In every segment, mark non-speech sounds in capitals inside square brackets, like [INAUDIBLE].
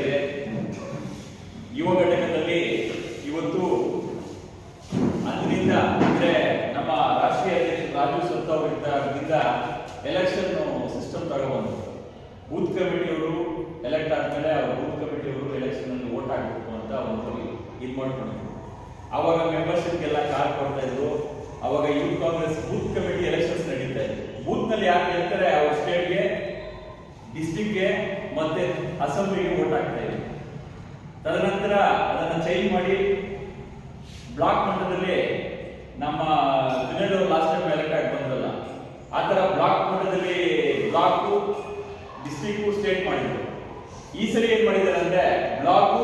ಇದೆ ಯುವ ಘಟಕದಲ್ಲಿ ಇವತ್ತು ಅಂದಿನಿಂದ ಅಂದ್ರೆ ನಮ್ಮ ರಾಷ್ಟ್ರೀಯ ಅಧ್ಯಕ್ಷ ರಾಜೀವ್ ಸತ್ತ ಅವರಿಂದ ಎಲೆಕ್ಷನ್ ಸಿಸ್ಟಮ್ ತಗೊಂಡು ಬೂತ್ ಕಮಿಟಿಯವರು ಎಲೆಕ್ಟ್ ಆದ್ಮೇಲೆ ಅವರು ಬೂತ್ ಕಮಿಟಿಯವರು ಎಲೆಕ್ಷನ್ ಅಲ್ಲಿ ವೋಟ್ ಹಾಕಬೇಕು ಅಂತ ಒಂದು ಇದು ಮಾಡ್ಕೊಂಡಿದ್ರು. ಅವಾಗ ಮೆಂಬರ್ಶಿಪ್ಗೆಲ್ಲ ಕಾರ್ ಕೊಡ್ತಾ ಇದ್ರು. ಅವಾಗ youth Congress booth committee elections ನಡೀತಾ ಇದೆ ಬೂತ್ನಲ್ಲಿ ಯಾರು ಹೇಳ್ತಾರೆ ಅವ್ರ ಸ್ಟೇಟ್ಗೆ ಡಿಸ್ಟಿಕ್ಗೆ ಮತ್ತೆ ಅಸೆಂಬ್ಲಿಗೆ ವೋಟ್ ಹಾಕ್ತಾ ಇದೆ ತದನಂತರ ಅದನ್ನ ಚೇಂಜ್ ಮಾಡಿ ಬ್ಲಾಕ್ ಮಟ್ಟದಲ್ಲಿ ನಮ್ಮ ಜುನೇಡ್ ಲಾಸ್ಟ್ ಟೈಮ್ ಎಲೆಕ್ಟ್ ಆಗಿ ಬಂದ್ರಲ್ಲ ಆ ಥರ ಬ್ಲಾಕ್ ಮಟ್ಟದಲ್ಲಿ ಬ್ಲಾಕು ಡಿಸ್ಟ್ರಿಕ್ಟು ಸ್ಟೇಟ್ ಮಾಡಿದ್ರು. ಈ ಸರಿ ಏನು ಮಾಡಿದ್ದಾರೆ ಅಂದ್ರೆ block,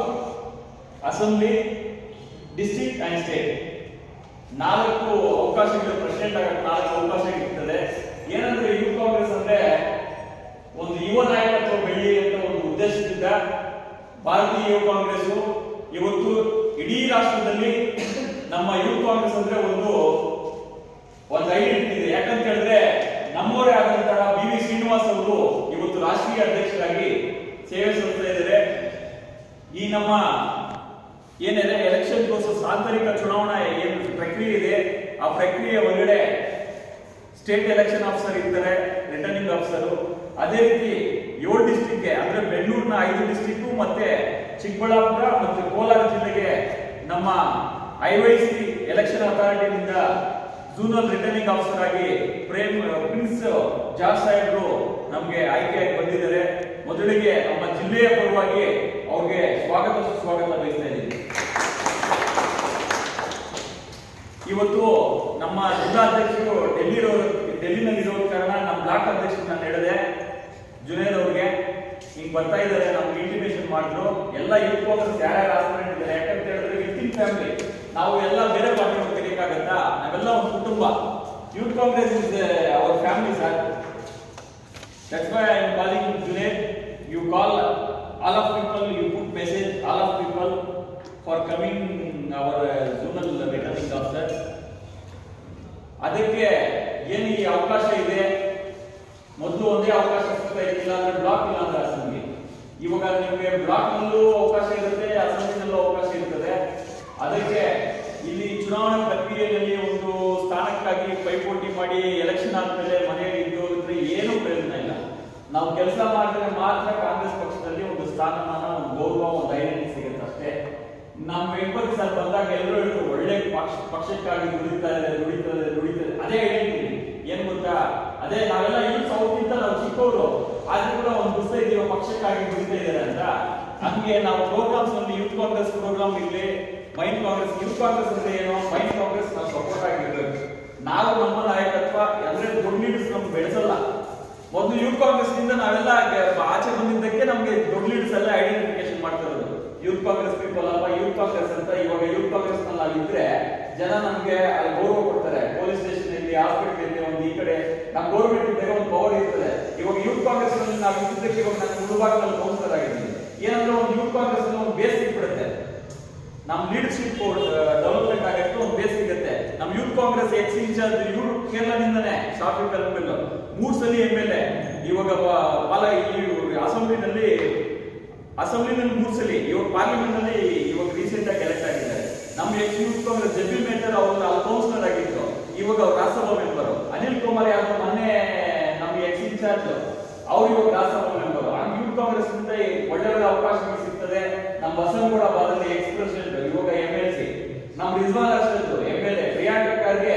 assembly district and state ನಾಲ್ಕು ಅವಕಾಶಗಳು ಪ್ರೆಸಿಡೆಂಟ್ ಆಗಕ್ಕೆ ನಾಲ್ಕು ಅವಕಾಶ ಇರ್ತದೆ. ಏನಂದ್ರೆ ಯೂತ್ ಕಾಂಗ್ರೆಸ್ ಅಂದ್ರೆ ಒಂದು ಯುವ ನಾಯಕತ್ವ ಬೆಳ್ಳಿ ಅಂತ ಒಂದು ಉದ್ದೇಶದಿಂದ ಭಾರತೀಯ ಯುವ ಕಾಂಗ್ರೆಸ್ ಇವತ್ತು ಇಡೀ ರಾಷ್ಟ್ರದಲ್ಲಿ ನಮ್ಮ ಯುವ ಕಾಂಗ್ರೆಸ್ ಅಂದ್ರೆ ಒಂದು ಒಂದು ಐಡೆಂಟಿಟಿ ಇದೆ. ಯಾಕಂತ ಹೇಳಿದ್ರೆ ನಮ್ಮವರೇ ಆದಂತಹ ಬಿ ವಿ ಶ್ರೀನಿವಾಸ್ ಅವರು ಇವತ್ತು ರಾಷ್ಟ್ರೀಯ ಅಧ್ಯಕ್ಷರಾಗಿ ಸೇವೆ ಸಲ್ಲಿಸ್ತಾ ಇದ್ದಾರೆ. ಈ ನಮ್ಮ ಏನಿದೆ ಎಲೆಕ್ಷನ್ ಪ್ರೋಸೆಸ್ ಆಂತರಿಕ ಚುನಾವಣಾ ಏನು ಪ್ರಕ್ರಿಯೆ ಇದೆ, ಆ ಪ್ರಕ್ರಿಯೆ ಒಳಗಡೆ ಸ್ಟೇಟ್ ಎಲೆಕ್ಷನ್ ಆಫೀಸರ್ ಇರ್ತಾರೆ ರಿಟರ್ನಿಂಗ್ ಆಫೀಸರ್ ಅದೇ ರೀತಿ ಏಳು ಡಿಸ್ಟಿಕ್ಗೆ ಅಂದ್ರೆ ಬೆಂಗಳೂರಿನ ಐದು ಡಿಸ್ಟಿಕ್ ಮತ್ತೆ ಚಿಕ್ಕಬಳ್ಳಾಪುರ ಮತ್ತು ಕೋಲಾರ ಜಿಲ್ಲೆಗೆ ನಮ್ಮ ಐವೈಸಿ ಎಲೆಕ್ಷನ್ ಅಥಾರಿಟಿಯಿಂದ ಝೂನಲ್ ರಿಟರ್ನಿಂಗ್ ಆಫೀಸರ್ ಆಗಿ ಪ್ರೇಮ್ ಪ್ರಿನ್ಸ್ ಜಾಸ್ ಸಾಹೇಬ್ರು ನಮಗೆ ಆಯ್ಕೆಯಾಗಿ ಬಂದಿದ್ದಾರೆ. ಮೊದಲಿಗೆ ನಮ್ಮ ಜಿಲ್ಲೆಯ ಪರವಾಗಿ ಅವ್ರಿಗೆ ಸ್ವಾಗತ, ಸುಸ್ವಾಗತ ಬಯಸ್ತಾ ಇವತ್ತು ನಮ್ಮ ಜಿಲ್ಲಾಧ್ಯಕ್ಷರು ಡೆಲ್ಲಿರೋ ಡೆಲ್ಲಿನಲ್ಲಿರೋ ಕಾರಣ ನಮ್ಮ ಬ್ಲಾಕ್ ಅಧ್ಯಕ್ಷರು ನಾನು ಹೇಳಿದೆ. ಜುನೇದ್ ಅವ್ರಿಗೆ ಹಿಂಗ್ ಬರ್ತಾ ಇದ್ದಾರೆ ನಮ್ಗೆ ಇಂಟಿಮೇಷನ್ ಮಾಡಿದ್ರು. ಎಲ್ಲ ಯೂತ್ ಕಾಂಗ್ರೆಸ್ ಯಾರ್ಯಾರು ಆಸ್ಪಿರೆಂಟ್ ಇದ್ದಾರೆ ಯಾಕಂತ ಹೇಳಿದ್ರೆ ವಿತಿನ್ ಫ್ಯಾಮಿಲಿ ನಾವು ಎಲ್ಲ ಬೇರೆ ಪಾರ್ಟಿ ಹೋಗ್ತಿರ್ಬೇಕಾಗತ್ತಾ ನಾವೆಲ್ಲ ಒಂದು ಕುಟುಂಬ. Youth Congress is our family sir that's why I am calling Junaid you call all of people you put message all of people for coming our zonal returning officer ಅದಕ್ಕೆ ಏನು ಈ ಅವಕಾಶ ಇದೆ? ಮೊದಲು ಒಂದೇ ಅವಕಾಶ ಸಿಗ್ತಾ ಇದ್ದಿಲ್ಲ ಅಂದ್ರೆ ಬ್ಲಾಕ್ ಇಲ್ಲ ಅಂದ್ರೆ ಅಸೆಂಬ್ಲಿ. ಇವಾಗ ನಿಮಗೆ ಬ್ಲಾಕ್ ನಲ್ಲೂ ಅವಕಾಶ ಇರುತ್ತೆ, ಅಸೆಂಬ್ಲಿನಲ್ಲೂ ಅವಕಾಶ ಇರ್ತದೆ. ಅದಕ್ಕೆ ಇಲ್ಲಿ ಚುನಾವಣಾ ಪ್ರಕ್ರಿಯೆಯಲ್ಲಿ ಒಂದು ಸ್ಥಾನಕ್ಕಾಗಿ ಪೈಪೋಟಿ ಮಾಡಿ ಎಲೆಕ್ಷನ್ ಆದ್ಮೇಲೆ ಮನೆಯಲ್ಲಿ ಇದ್ದೋದ್ರೆ ಏನು ಪ್ರಯೋಜನ ಇಲ್ಲ. ನಾವು ಕೆಲಸ ಮಾಡಿದ್ರೆ ಮಾತ್ರ ಕಾಂಗ್ರೆಸ್ ಪಕ್ಷದಲ್ಲಿ ಒಂದು ಸ್ಥಾನಮಾನ, ಒಂದು ಗೌರವ, ಒಂದು ಧೈರ್ಯ ಸಿಗುತ್ತೆ ಅಷ್ಟೇ. ನಮ್ಮ ವೆಂಪತಿ ಸರ್ ಬಂದಾಗ ಎಲ್ಲರೂ ಒಳ್ಳೆ ಪಕ್ಷ, ಪಕ್ಷಕ್ಕಾಗಿ ದುಡಿತಾ ಇದೆ ದುಡಿತಾ ಇದೆ ದುಡಿತಾ ಇದೆ ಅದೇ ಐಡೆಂಟಿಟಿ ಏನ್ ಗೊತ್ತಾ? ಅದೇ ನಾವೆಲ್ಲ ಏನ್ ಸೌತ್ ಇಂತ ನಾವು ಚಿಕ್ಕವರು ಆದ್ರೂ ಕೂಡ ಒಂದು ಪುಸ್ತಕ ಇದೀವ ಪಕ್ಷಕ್ಕಾಗಿ ದುಡಿತಾ ಇದ್ದಾರೆ ಅಂತ. ಹಂಗೆ ನಾವು ಪ್ರೋಗ್ರಾಮ್ಸ್ ಒಂದು ಯೂತ್ ಕಾಂಗ್ರೆಸ್ ಪ್ರೋಗ್ರಾಮ್ ಇರ್ಲಿ ಮೈಂಡ್ ಕಾಂಗ್ರೆಸ್ ಯೂತ್ ಕಾಂಗ್ರೆಸ್ ಅಂದ್ರೆ ಏನು? ಮೈಂಡ್ ಕಾಂಗ್ರೆಸ್ ನಾವು ಸಪೋರ್ಟ್ ಆಗಿರ್ಬೇಕು. ನಾವು ನಮ್ಮ ನಾಯಕತ್ವ ಅಂದ್ರೆ ದೊಡ್ಡ ಲೀಡರ್ಸ್ ನಮ್ಗೆ ಬೆಳೆಸಲ್ಲ. ಒಂದು ಯೂತ್ ಕಾಂಗ್ರೆಸ್ನಿಂದ ನಾವೆಲ್ಲ ಆಚೆ ಬಂದಿದ್ದಕ್ಕೆ ನಮ್ಗೆ ದೊಡ್ಡ ಲೀಡರ್ಸ್ ಎಲ್ಲ ಐಡೆಂಟಿಫಿಕೇಶನ್ ಮಾಡ್ತಾ ಇರೋದು ಯೂತ್ ಕಾಂಗ್ರೆಸ್ ಪೀಪಲ್ ಅಲ್ವಾ? ಯೂತ್ ಕಾಂಗ್ರೆಸ್ ಅಂತ ಇವಾಗ ಯೂತ್ ಕಾಂಗ್ರೆಸ್ನಲ್ಲಿ ಇದ್ರೆ ಜನ ನಮ್ಗೆ ಅಲ್ಲಿ ಗೌರವ ಕೊಡ್ತಾರೆ. ಪೊಲೀಸ್ ಸ್ಟೇಷನ್ ಇಲ್ಲಿ ಹಾಸ್ಪಿಟಲ್ ಇಲ್ಲಿ ಒಂದು ಈ ಕಡೆ. ನಮ್ಮ ಗೌರ್ಮೆಂಟ್ ಇದ್ದಾಗ ಒಂದು ಪವರ್ ಇರ್ತದೆ. ಇವಾಗ ಯೂತ್ ಕಾಂಗ್ರೆಸ್ನಲ್ಲಿ ನಾವು ಇದ್ದಕ್ಕೆ ಇವಾಗ ನಾನು ಮುಳುಬಾಗಿನಲ್ಲಿ ಕೌನ್ಸಿಲರ್ ಆಗಿದ್ದೀನಿ ಏನಂದ್ರೆ ಒಂದು ಯೂತ್ ಕಾಂಗ್ರೆಸ್ ಒಂದು ಬೇಸ್ ಸಿಗ್ಬಿಡುತ್ತೆ ನಮ್ಮ ಲೀಡರ್ಶಿಪ್ ಡೆವಲಪ್ಮೆಂಟ್ ಆಗಕ್ಕೆ ಒಂದು ಬೇಸ್ ಸಿಗುತ್ತೆ. ನಮ್ಮ ಯೂತ್ ಕಾಂಗ್ರೆಸ್ ಎಕ್ಸ್ ಇನ್ಚಾರ್ಜ್ ಇವರು ಕೇರಳದಿಂದನೇ ಶಾಫಿ ಕಲ್ಪೆಲ್ ಮೂರು ಸಲ ಎಂ ಎಲ್ ಎ ಇವಾಗ ಪಾಲ ಈ ಅಸೆಂಬ್ಲಿನಲ್ಲಿ ಅಸೆಂಬ್ಲಿನಲ್ಲಿ ಮೂರು ಸಲ. ಇವಾಗ ಪಾರ್ಲಿಮೆಂಟ್ನಲ್ಲಿ ಇವಾಗ ರೀಸೆಂಟ್ ಆಗಿ ಎಲೆಕ್ಟ್ ಆಗಿದ್ದಾರೆ. ನಮ್ಮ H U Congress J P metre ಅವರು ಅಲ್ಲಿ ಕೌನ್ಸಿಲರ್ ಆಗಿದ್ರು ಇವಾಗ ಅವ್ರು ರಾಜ್ಯಸಭಾ ಮೆಂಬರ್ ಅನಿಲ್ ಕುಮಾರ್ ಯಾದವ್ ಮೊನ್ನೆ ನಮ್ಗೆ ಎಕ್ಸ್ ಇನ್ಚಾರ್ಜ್ ಅವ್ರು. ಇವಾಗ ರಾಜ್ಯಸಭಾ ಮೆಂಬರ್ ಹಂಗೆ ಯೂತ್ ಕಾಂಗ್ರೆಸ್ ಇಂದ ಒಳ್ಳೆ ಒಳ್ಳೆ ಅವಕಾಶಗಳು ಸಿಗ್ತದೆ. ನಮ್ಮ ಬಸವನಗೌಡ ಬಾದಲ್ಲಿ ಎಕ್ಸ್ ಪ್ರೆಸಿಡೆಂಟ್ ಇವಾಗ ಎಂ ಎಲ್ ಸಿ ನಮ್ಮ Rizwan Arshad M L A Priyanka Kharge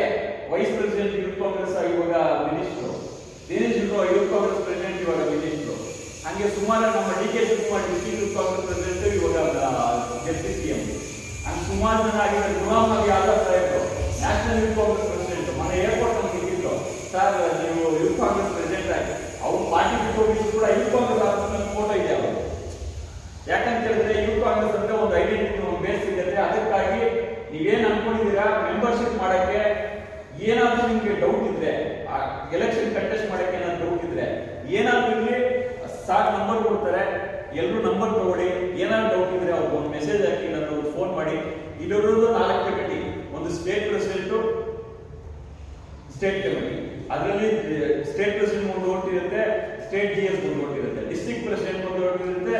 vice president youth Congress ಇವಾಗ minister Dinesh Guru youth Congress president ಇವಾಗ ಮಿನಿಸ್ಟರ್ ಹಂಗೆ ಸುಮಾರು ನಮ್ಮ D K Shivakumar district youth Congress president ಇವಾಗ ಡೆಪ್ಟಿ ಸಿ ಎಂ ಹಂಗೆ ಸುಮಾರು ಜನ ಆಗಿದ್ದಾರೆ ಗುಲಾಮ್ ನಬಿ ಆಜಾದ್ ಸಾಹೇಬ್ರು ನ್ಯಾಷನಲ್ ಯೂತ್ ಕಾಂಗ್ರೆಸ್ ಪ್ರೆಸಿಡೆಂಟ್ ಮನೆ ಏರ್ಪೋರ್ಟ್ ಅಲ್ಲಿ ಸಿಕ್ಕಿದ್ರು ಸರ್ ನೀವು ಯೂತ್ ಕಾಂಗ್ರೆಸ್ ಪ್ರೆಸಿಡೆಂಟ್ ಆಗಿ, ಅವ್ರು ಪಾರ್ಟಿ ಬಿಟ್ಟು ಕೂಡ ಯೂತ್ ಕಾಂಗ್ರೆಸ್ ಆಫೀಸ್ನಲ್ಲಿ ಫೋಟೋ ಇದೆ ಅವರು ಯಾಕಂತ ಹೇಳಿದ್ರೆ ಯೂತ್ ಕಾಂಗ್ರೆಸ್ ಅಂದ್ರೆ ಒಂದು ಐಡೆಂಟಿಟಿ ಒಂದು ಬೇಸ್ ಇದೆ ಅದಕ್ಕಾಗಿ ನೀವೇನು ಅನ್ಕೊಂಡಿದ್ದೀರಾ? ಮೆಂಬರ್ಶಿಪ್ ಮಾಡಕ್ಕೆ ಏನಾದರೂ ನಿಮಗೆ ಡೌಟ್ ಇದ್ರೆ ಎಲೆಕ್ಷನ್ ಕಂಟೆಸ್ಟ್ ಮಾಡಕ್ಕೆ ಏನಾದ್ರು ಡೌಟ್ ಇದ್ರೆ, ಏನಾದರೂ ಇಲ್ಲಿ ಸಾಕು ನಂಬರ್ ಕೊಡ್ತಾರೆ. ಎಲ್ಲರೂ ನಂಬರ್ ತಗೊಳ್ಳಿ. ಏನಾದ್ರು ಡೌಟ್ ಇದ್ರೆ ಅವ್ರಿಗೆ ಒಂದು ಮೆಸೇಜ್ ಹಾಕಿ ನನ್ನ ಫೋನ್ ಮಾಡಿ. ಇಲ್ಲಿರೋದು ನಾಲ್ಕು ಕಟ್ಟಿ ಒಂದು ಸ್ಟೇಟ್ ಪ್ರೆಸಿಡೆಂಟ್ ಸ್ಟೇಟ್ ಕಮಿಟಿ ಅದರಲ್ಲಿ ಸ್ಟೇಟ್ ಪ್ರೆಸಿಡೆಂಟ್ ಒಂದು ಓಟ್ ಇರುತ್ತೆ ಸ್ಟೇಟ್ ಜಿ ಎಸ್ ಒಂದು ಓಟ್ ಇರುತ್ತೆ. ಡಿಸ್ಟ್ರಿಕ್ಟ್ ಪ್ರೆಸಿಡೆಂಟ್ ಒಂದು ಓಟ್ ಇರುತ್ತೆ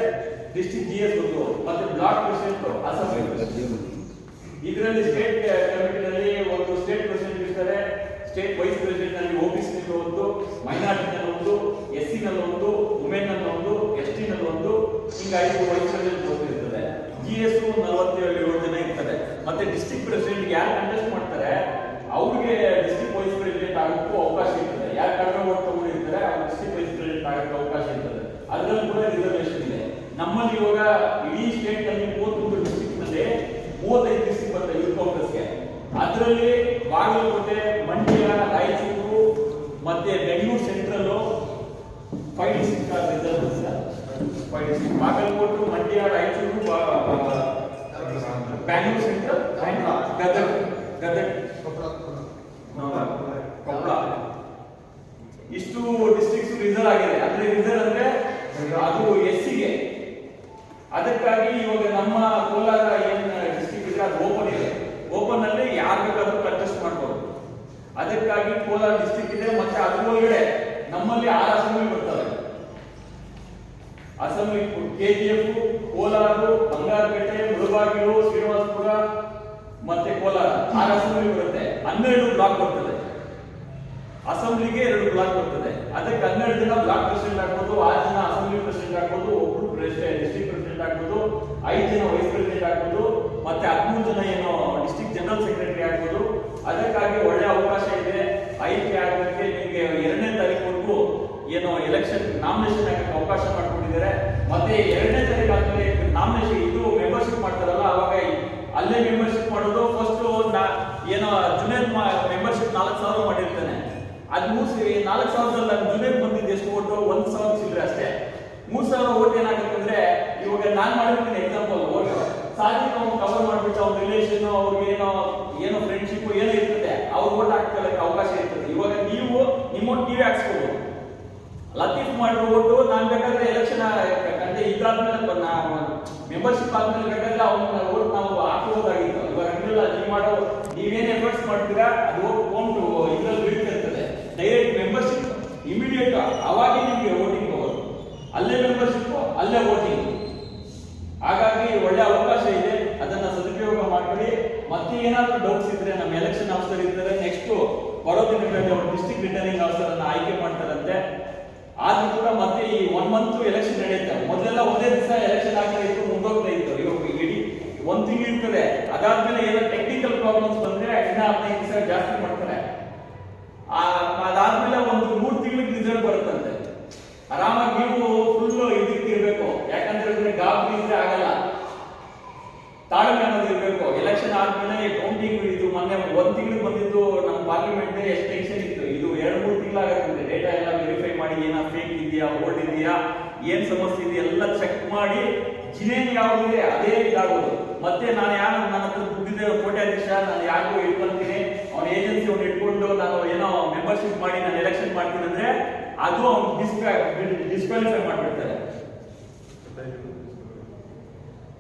ಡಿಸ್ಟ್ರಿಕ್ಟ್ ಜಿ ಎಸ್ ಒಂದು. ಮತ್ತೆ ಬ್ಲಾಕ್ ಪ್ರೆಸಿಡೆಂಟ್ ಅಸೆಂಬ್ಲಿ ಇದರಲ್ಲಿ ಸ್ಟೇಟ್ ಕಮಿಟಿನಲ್ಲಿ ಒಂದು ಸ್ಟೇಟ್ ಪ್ರೆಸಿಡೆಂಟ್ ಇರ್ತಾರೆ. ಸ್ಟೇಟ್ ವೈಸ್ ಪ್ರೆಸಿಡೆಂಟ್ನಲ್ಲಿ ಓಬಿಸಿ ಒಂದು, ಮೈನಾರಿಟಿನಲ್ಲಿ ಒಂದು ಎಸ್ ಸಿ ನಲ್ಲಿ ಒಂದು ವುಮೆನ್ನಲ್ಲಿ ಒಂದು, ಎಸ್ ಟಿ ನಲ್ಲಿ ಒಂದು ಹಿಂಗ ಐದು ವೈಸ್ ಪ್ರೆಸಿಡೆಂಟ್ ಒಂದು ಇರ್ತದೆ. ಜಿ ಎಸ್ ನಲವತ್ತೇಳು ಏಳು ಜನ ಇರ್ತದೆ. ಮತ್ತೆ ಡಿಸ್ಟ್ರಿಕ್ಟ್ ಪ್ರೆಸಿಡೆಂಟ್ ಯಾರು ಕಂಟೆಸ್ಟ್ ಮಾಡ್ತಾರೆ? ಅವ್ರಿಗೆ ಡಿಸ್ಟ್ರಿಕ್ಟ್ ವೈಸ್ ಪ್ರೆಸಿಡೆಂಟ್ ಆಗೋಕ್ಕೂ ಅವಕಾಶ ಇರ್ತದೆ. ಯಾರು ಕಡಿಮೆ ಓಟ್ ತಗೊಂಡಿರ್ತಾರೆ ಅವ್ರು ಡಿಸ್ಟ್ರಿಕ್ಟ್ ವೈಸ್ ಪ್ರೆಸಿಡೆಂಟ್ ಆಗಕ್ಕೆ ಅವಕಾಶ ಇರ್ತದೆ. ಅದರಲ್ಲಿ ಕೂಡ ರಿಸರ್ವೇಶನ್ ಇದೆ. ನಮ್ಮಲ್ಲಿ ಇವಾಗ ಇಡೀ ಸ್ಟೇಟ್ನಲ್ಲಿ ಮೂವತ್ತೊಂದು ಡಿಸ್ಟ್ರಿಕ್ಟ್ನಲ್ಲಿ ಮೂವತ್ತೈದು ಡಿಸ್ಟ್ರಿಕ್ಟ್ ಬರ್ತವೆ ಯೂತ್ ಕಾಂಗ್ರೆಸ್ಗೆ. ಅದರಲ್ಲಿ ಬಾಗಲಕೋಟೆ ಮಂಡ್ಯ ರಾಯಚೂರು ಮತ್ತೆ Bengaluru central five district reserve five district Bagalkot Mandya Raichur ಬಾ- ಬಾ- ಬ್ಯಾಂಗ್ಳೂರ್ ಗದಗ್ ಗದಗ. ಕೊಪ್ಪಳ. ಇಷ್ಟು ಡಿಸ್ಟ್ರಿಕ್ಟ್ಸ್ ರಿಸರ್ವ್ ಆಗಿದೆ. ಅಂದ್ರೆ ರಿಸರ್ವ್ ಅಂದ್ರೆ ಅದು ಎಸ್ಗೆ ಅದಕ್ಕಾಗಿ ಇವಾಗ ನಮ್ಮ ಕೋಲಾರ ಏನ್ ಡಿಸ್ಟ್ರಿಕ್ಟ್ ಇದೆ ಅದು ಓಪನ್ ಇದೆ. ಓಪನ್ ಅಲ್ಲಿ ಯಾರು ಬೇಕಾದ್ರೂ ಕಂಟೆಸ್ಟ್ ಮಾಡ್ಬೋದು. ಅದಕ್ಕಾಗಿ ಕೋಲಾರ ಡಿಸ್ಟ್ರಿಕ್ಟ್ ಇದೆ ಮತ್ತೆ ಅದ್ರ ಒಳಗಡೆ ನಮ್ಮಲ್ಲಿ ಆರ್ ಅಸೆಂಬ್ಲಿ ಜಿ ಕೆಜಿಎಫ್ ಕೋಲಾರ ಬಂಗಾರಪೇಟೆ, ಮುಳುಬಾಗಿಲು, ಶ್ರೀನಿವಾಸಪುರ ಮತ್ತೆ ಕೋಲಾರ. ಆರು ಅಸೆಂಬ್ಲಿ ಬರುತ್ತೆ. ಹನ್ನೆರಡು ಬ್ಲಾಕ್ ಬರ್ತದೆ. ಅಸೆಂಬ್ಲಿಗೆ ಎರಡು ಬ್ಲಾಕ್ ಬರ್ತದೆ. ಅದಕ್ಕೆ ಹನ್ನೆರಡು ಜನ ಬ್ಲಾಕ್ ಪ್ರೆಸಿಡೆಂಟ್ ಆಗ್ಬೋದು, ಆರು ಜನ ಅಸೆಂಬ್ಲಿ ಪ್ರೆಸಿಡೆಂಟ್ ಆಗ್ಬೋದು, ಒಬ್ರು ಡಿಸ್ಟ್ರಿಕ್ಟ್ ಪ್ರೆಸಿಡೆಂಟ್ ಆಗ್ಬೋದು, ಐದು ಜನ ವೈಸ್ ಪ್ರೆಸಿಡೆಂಟ್ ಆಗ್ಬೋದು, ಮತ್ತೆ ಹದಿಮೂರು ಜನ ಏನೋ ಡಿಸ್ಟ್ರಿಕ್ಟ್ ಜನರಲ್ ಸೆಕ್ರೆಟರಿ ಆಗ್ಬೋದು. ಅದಕ್ಕಾಗಿ ಒಳ್ಳೆ ಅವಕಾಶ ಇದೆ. ಆಯ್ಕೆ ಆಗೋದಕ್ಕೆ ನಿಮಗೆ ಎರಡನೇ ಎಲೆಕ್ಷನ್ ನಾಮಿನೇಷನ್ ಆಗಕ್ಕೆ ಅವಕಾಶ ಮಾಡ್ಕೊಂಡಿದ್ದಾರೆ. ಮತ್ತೆ ಎರಡನೇ ತಾರೀಕು ಆದ್ಮೇಲೆ ನಾಮಿನೇಷನ್ ಇದು ಮೆಂಬರ್ಶಿಪ್ ಮಾಡ್ತಾರಲ್ಲ, ಅವಾಗ ಅಲ್ಲೇ ಮೆಂಬರ್ಶಿಪ್ ಮಾಡೋದು ಫಸ್ಟ್ ಏನೋ ಜೂನಿಯರ್ ಮೆಂಬರ್ಶಿಪ್ ನಾಲ್ಕು ಸಾವಿರ ಮಾಡಿರ್ತಾನೆ. ಅದ್ ಮೂಸಿ ನಾಲ್ಕು ಸಾವಿರದಲ್ಲಿ ಜುನೇರ್ ಬಂದಿದ್ದು ಎಷ್ಟು ಓಟು ಒಂದ್ ಸಾವಿರ ಚಿಲ್ಲರೆ ಅಷ್ಟೇ. ಮೂರ್ ಸಾವಿರ ಓಟ್ ಏನಾಗುತ್ತೆ ಅಂದ್ರೆ ಇವಾಗ ನಾನ್ ಮಾಡಿರ್ತೀನಿ ಎಕ್ಸಾಂಪಲ್ ಓಟ್ ಸಾಧ್ಯ ಅವ್ನು ಕವರ್ ಮಾಡ್ಬಿಟ್ಟು ಅವ್ನ ರಿಲೇಷನ್ ಅವ್ರಿಗೆ ಏನೋ ಏನೋ ಫ್ರೆಂಡ್ಶಿಪ್ ಏನೋ ಇರ್ತದೆ. ಅವ್ರ ಓಟ್ ಹಾಕ್ಕೊಳ್ಳಕ್ಕೆ ಅವಕಾಶ ಇರ್ತದೆ. ಇವಾಗ ನೀವು ನಿಮ್ಮ ಟಿವಿ ನೀವೇ ಹಾಕ್ಸ್ಬೋದು ಲತೀಫ್ ಮಾಡಿರೋ ಓಟು ನಾನು ಬೇಕಾದ್ರೆ ಎಲೆಕ್ಷನ್ ಅಂದ್ರೆ ಇದಾದ್ಮೇಲೆ ಮೆಂಬರ್ಶಿಪ್ ಆದ್ಮೇಲೆ ಬೇಕಾದ್ರೆ ಅವ್ನ ಓಟ್ ನಾವು ಹಾಕಬಹುದಾಗಿತ್ತು ಇವಾಗ ಹಂಗಿಲ್ಲ, ನೀವು ಮಾಡೋ ನೀವೇನ್ ಎಫರ್ಟ್ಸ್ ಮಾಡ್ತೀರಾ, ಅದು ಓಟ್ ಕೌಂಟ್ ಇದ್ರಲ್ಲಿ ಬೀಳ್ತಿರ್ತದೆ. ಡೈರೆಕ್ಟ್ ಮೆಂಬರ್ಶಿಪ್ ಇಮಿಡಿಯೇಟ್ ಅವಾಗೇ ನಿಮಗೆ ವೋಟಿಂಗ್ ಹೋಗೋದು ಅಲ್ಲೇ ಮೆಂಬರ್ಶಿಪ್ ಅಲ್ಲೇ ವೋಟಿಂಗ್ ಹಾಗಾಗಿ ಒಳ್ಳೆ ಅವಕಾಶ ಇದೆ, ಅದನ್ನ ಸದುಪಯೋಗ ಮಾಡ್ಕೊಳ್ಳಿ. ಮತ್ತೆ ಏನಾದ್ರೂ ಡೌಟ್ಸ್ ಇದ್ರೆ ನಮ್ಮ ಎಲೆಕ್ಷನ್ ಆಫೀಸರ್ ಇದ್ದಾರೆ ನೆಕ್ಸ್ಟ್ ಬರೋ ದಿನಗಳಲ್ಲಿ ಅವರು ಡಿಸ್ಟ್ರಿಕ್ಟ್ ರಿಟರ್ನಿಂಗ್ ಆಫೀಸರ್ ಅನ್ನ ಆಯ್ಕೆ ಮಾಡ್ತಾರಂತೆ. ಆದ್ರೂ ಕೂಡ ಮತ್ತೆ ಈ ಒನ್ ಮಂತ್ ಎಲೆಕ್ಷನ್ ನಡೆಯುತ್ತೆ. ಮೊದಲೆಲ್ಲ ಒಂದೇ ದಿವಸ ಎಲೆಕ್ಷನ್ ಆಗ್ತಾ ಇತ್ತು, ಮುಂದೋಗ್ತಾ ಇತ್ತು. ಇವಾಗ ಇಡೀ ಒಂದ್ ತಿಂಗಳು ಇರ್ತದೆ. ಅದಾದ್ಮೇಲೆ ಏನೋ ಟೆಕ್ನಿಕಲ್ ಪ್ರಾಬ್ಲಮ್ಸ್ ಬಂದ್ರೆ ಇನ್ನ ಹದಿನೈದು ದಿವಸ ಜಾಸ್ತಿ ಮಾಡ್ತಾರೆ ಆ ಅದಾದ್ಮೇಲೆ ಒಂದು ಮೂರ್ ತಿಂಗಳಿಗೆ ರಿಸಲ್ಟ್ ಬರುತ್ತಂತೆ ಆರಾಮಾಗಿ ನೀವು ಫುಲ್ ಇದಕ್ಕಿರ್ಬೇಕು ಯಾಕಂತ ಹೇಳಿದ್ರೆ ಗಾಬರಿ ಇದ್ರೆ ಆಗಲ್ಲ ತಾಳ್ಮೆ ಅನ್ನೋದು ಇರಬೇಕು ಎಲೆಕ್ಷನ್ ಆದ್ಮೇಲೆ ಕೌಂಟಿಂಗ್ ಇದು ಮೊನ್ನೆ ಒಂದ್ ತಿಂಗಳು ಬಂದಿದ್ದು ನಮ್ಮ ಪಾರ್ಲಿಮೆಂಟ್ ಎಷ್ಟು ಟೆನ್ಷನ್ ಇತ್ತು ಇದು ಎರಡು ಮೂರು ತಿಂಗಳಾಗತ್ತೆ ಡೇಟಾ ಎಲ್ಲ ವೆರಿಫೈ ಮಾಡಿ ಏನೋ ಫೇಕ್ ಇದೆಯಾ ಓಲ್ಡ್ ಇದೆಯಾ? ಏನ್ ಸಮಸ್ಯೆ ಇದೆ? ಎಲ್ಲ ಚೆಕ್ ಮಾಡಿ ಜಿನೇನ್ ಯಾವ್ದಿದೆ, ಅದೇ ಇದಾಗೋದು. ಮತ್ತೆ ನಾನು ಯಾರು? ನನ್ನ ಹತ್ರ ದುಡ್ಡಿದೆ ಕೋಟ್ಯಾಧ್ಯಕ್ಷ ನಾನು ಯಾರಿಗೂ ಇಟ್ಕೊಂತೀನಿ ಅವ್ನ ಏಜೆನ್ಸಿ ಅವ್ನು ಇಟ್ಕೊಂಡು ನಾನು ಏನೋ ಮೆಂಬರ್ಶಿಪ್ ಮಾಡಿ, ನಾನು ಎಲೆಕ್ಷನ್ ಮಾಡ್ತೀನಿ ಅಂದ್ರೆ ಅದು ಅವ್ನು ಡಿಸ್ಕ್ವಾಲಿಫೈ ಮಾಡ್ಬಿಡ್ತಾರೆ.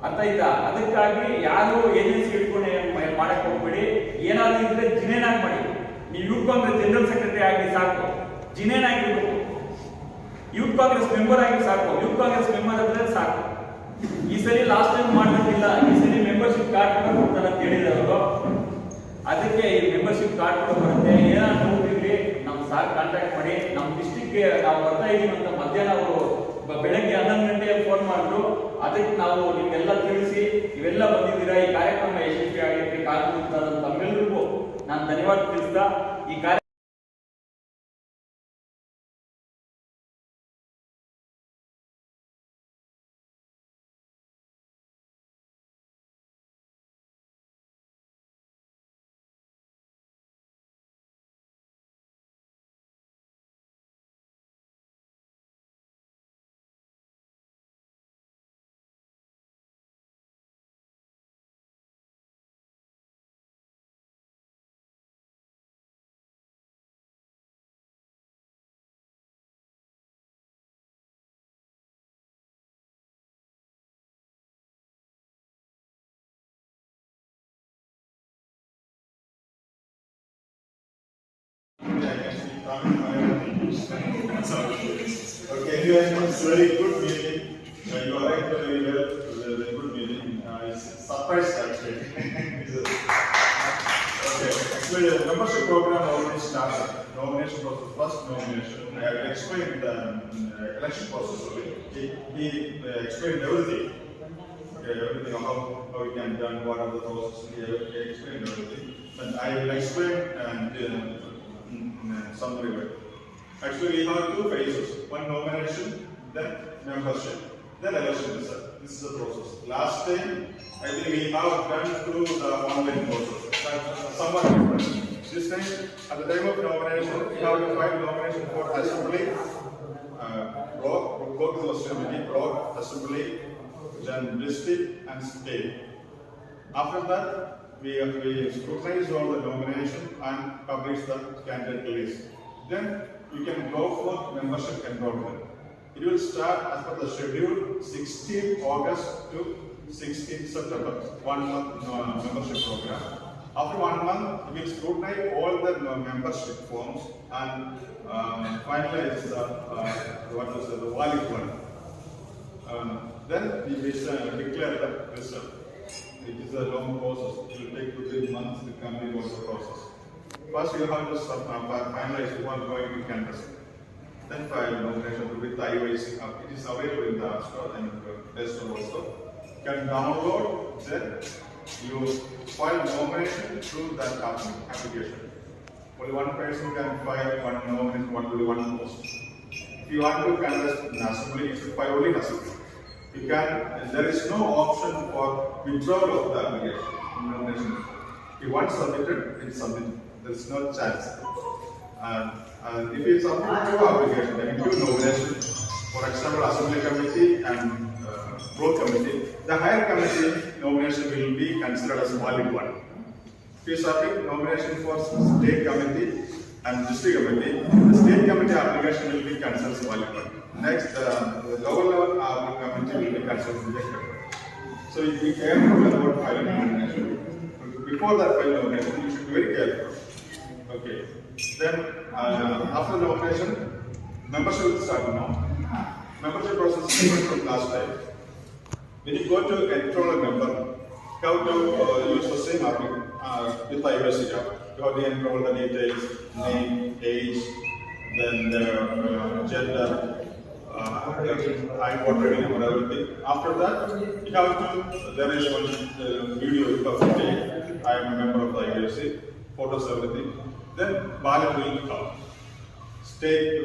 ಅರ್ಥ ಆಯ್ತಾ? ಅದಕ್ಕಾಗಿ ಯಾರು ಏಜೆನ್ಸಿ ಇಟ್ಕೊಂಡು ಮಾಡಕ್ ಹೋಗ್ಬೇಡಿ. ಏನಾದ್ರು ಇದ್ರೆ ಜಿನೇನಾಗಿ ಮಾಡಿ. ನೀವು ಯೂತ್ ಜನರಲ್ ಸೆಕ್ರೆಟರಿ ಆಗಿ ಸಾಕು. ಜಿನೇನ್ ಆಗಿರ್ಬೇಕು. ಯೂತ್ ಕಾಂಗ್ರೆಸ್ ಮೆಂಬರ್ ಆಗಿ ಸಾಕು. ಯೂತ್ ಕಾಂಗ್ರೆಸ್ ಮೆಂಬರ್ ಅಂದ್ರೆ ಸಾಕು. ಈ ಸರಿ ಲಾಸ್ಟ್ ಟೈಮ್ ಮಾಡಬೇಕಿಲ್ಲ. ಈ ಸರಿ ಮೆಂಬರ್ಶಿಪ್ ಕಾರ್ಡ್ ಕೂಡ ಕೊಡ್ತಾರೆ ಅಂತ ಅವರು. ಅದಕ್ಕೆ ಈ ಮೆಂಬರ್ಶಿಪ್ ಕಾರ್ಡ್ ಕೂಡ ಬರುತ್ತೆ ಏನಾದ್ರು ನೋಡಿದ್ರಿ ನಮ್ ಸಾರ್ ಕಾಂಟ್ಯಾಕ್ಟ್ ಮಾಡಿ. ನಮ್ ಡಿಸ್ಟಿಕ್ ನಾವು ಬರ್ತಾ ಇದೀವಿ ಅಂತ ಮಧ್ಯಾಹ್ನ ಅವರು ಬೆಳಗ್ಗೆ ಹನ್ನೊಂದು ಗಂಟೆಗೆ ಫೋನ್ ಮಾಡಿದ್ರು. ಅದಕ್ಕೆ ನಾವು ನಿಮ್ಗೆಲ್ಲ ತಿಳಿಸಿ, ಇವೆಲ್ಲ ಬಂದಿದ್ದೀರಾ? ಈ ಕಾರ್ಯಕ್ರಮ ಯಶಸ್ವಿ ಆಗಿಕ್ಕೆ ಕಾರಣಭೂತರಾದ ತಮ್ಮೆಲ್ಲರಿಗೂ ನಾನು ಧನ್ಯವಾದ ತಿಳಿಸ್ತಾ, ಈ ಕಾರ್ಯ So, okay, anyway, it's very good meeting. Uh, you arrived very well. A very good meeting. Uh, it's surprised actually. [LAUGHS] Okay, explain the membership program already started. Nomination process, first nomination. I have explained the uh, election process already. He, he uh, explained everything. Okay, everything how, how it can done, what are the processes, he explained everything. But I will explain and uh, in a summary. Actually, we have two phases. One nomination, then membership, then election result. This is the process. Last time, I think we have done through the online process. That's somewhat different. This time, at the time of nomination, we have to file nomination for assembly, uh, block, go to assembly, block, assembly, then district and state. After that, we, we scrutinize all the nomination and publish the candidate list. Then you can go for membership enrollment. It will start as per the schedule 16 August to 16 September, one month uh, membership program. After one month, we will scrutinize all the uh, membership forms and um, finalize the, uh, what is the valid one. Um, then we will uh, declare the result. It is a long process. It will take two, three months to complete all the process. First, you have to uh, fi- finalize who are going to campus. Then file nomination with the IOIC. Uh, It is available in the App Store and uh, Play Store also. You can download, then you file nomination through that app- application. Only one person can file one nomination, one, only one post. If you want to conduct an assembly, you should file only assembly. You can, there is no option for withdrawal of the application, nomination. If one submitted, it's submitted, there is no chance. And, and if you submit two applications, then two nominations, for example, assembly committee and uh, road committee, the higher committee nomination will be considered as valid one. If you nomination for state committee and district committee, the state committee application will be considered as valid one. Next, uh, the lower level uh, committee will be rejected. So you be careful about filing nomination. Before that file nomination, you should be very careful. Okay. Then, uh, after nomination, membership will start now. Membership process is different from last time. When you go to electoral member, have to uh, use the same application uh, with app. You have to enroll the details, name, age, then the uh, gender, uh, high water reading number, everything. After that, you have to, there is one uh, video you have to take. I am a member of the IOC, photos, everything. Then ballot will come. Stay, you